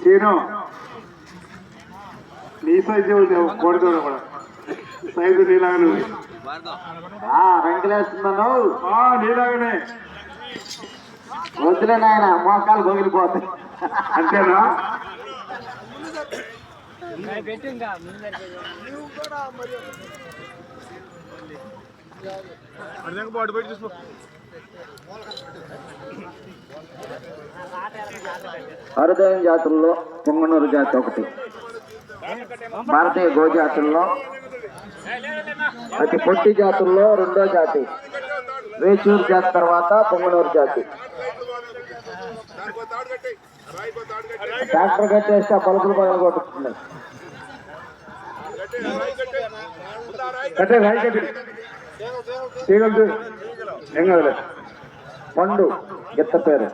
Scene నీ size కోడిదూడ కూడా. Size నీలాగను ఆ వెంకలేస్తున్నాను ఆ, నీలాగానే. వద్దులే నాయన మోకాలు పగిలిపోతాయి. అంతేనా? అరుదైన జాతుల్లో పొంగనూరు జాతి ఒకటి. భారతీయ గో జాతుల్లో అతి పొట్టి జాతుల్లో రెండో జాతి. వేచూరు జాతి తర్వాత పొంగనూరు జాతి. ట్రాక్టర్ కట్టేస్తే ఆ పలుకులు పగలు కొట్టుకుంటున్నాయి కట్టే రాయి కట్టి. తీగలు ఏం కదలే. పండు గిత్త పేరు.